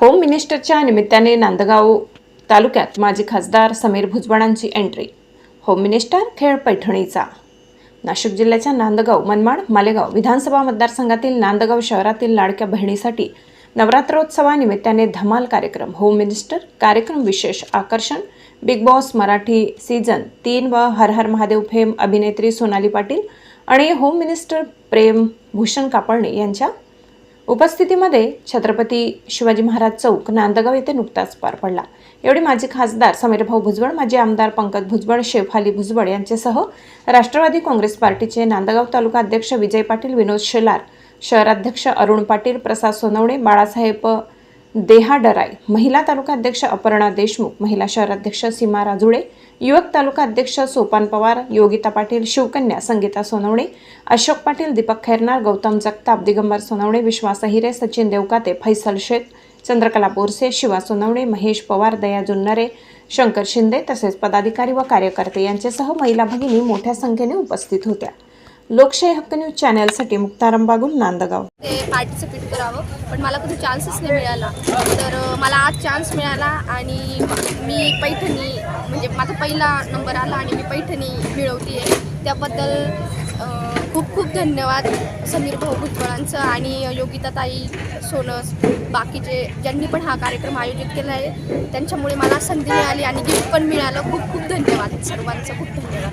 Home मिनिस्टरच्या निमित्ताने नांदगाव तालुक्यात माजी खासदार समीर भुजबळांची एंट्री. होम मिनिस्टर खेळ पैठणीचा. नाशिक जिल्ह्याच्या नांदगाव मनमाड मालेगाव विधानसभा मतदारसंघातील नांदगाव शहरातील लाडक्या बहिणीसाठी नवरात्रोत्सवानिमित्ताने धमाल कार्यक्रम. होम मिनिस्टर कार्यक्रम विशेष आकर्षण. बिग बॉस मराठी सीझन तीन व हर हर महादेव फेम अभिनेत्री सोनाली पाटील आणि होम मिनिस्टर प्रेम भूषण कापडणे यांच्या उपस्थितीमध्ये छत्रपती शिवाजी महाराज चौक नांदगाव येथे नुकताच पार पडला. एवढे माजी खासदार समीरभाऊ भुजबळ माजी आमदार पंकज भुजबळ शेफाली भुजबळ यांच्यासह राष्ट्रवादी काँग्रेस पार्टीचे नांदगाव तालुका अध्यक्ष विजय पाटील विनोद शेलार शहराध्यक्ष अरुण पाटील प्रसाद सोनवणे बाळासाहेब देहा डराई महिला तालुका अध्यक्ष अपर्णा देशमुख महिला शहराध्यक्ष सीमा राजुळे युवक तालुका अध्यक्ष सोपान पवार योगिता पाटील शिवकन्या संगीता सोनवणे अशोक पाटील दीपक खैरनार गौतम जगताप दिगंबर सोनवणे विश्वास अहिरे सचिन देवकाते फैसल शेख चंद्रकला बोरसे शिवा सोनवणे महेश पवार दया जुन्नरे शंकर शिंदे तसेच पदाधिकारी व कार्यकर्ते यांच्यासह महिला भगिनी मोठ्या संख्येने उपस्थित होत्या. लोकशाही हक्क न्यूज चॅनलसाठी मुक्ताराम बागुल नांदगाव. ते पार्टिसिपेट करावं पण मला कधी चान्सच नाही मिळाला. तर मला आज चान्स मिळाला आणि मी पैठणी म्हणजे माझा पहिला नंबर आला आणि मी पैठणी मिळवते आहे त्याबद्दल खूप खूप धन्यवाद समीर भाऊ भुजबळांचं आणि योगिताताई सोनस बाकीचे ज्यांनी पण हा कार्यक्रम आयोजित केला आहे त्यांच्यामुळे मला संधी मिळाली आणि गिफ्ट पण मिळालं. खूप खूप धन्यवाद सर्वांचं. खूप धन्यवाद.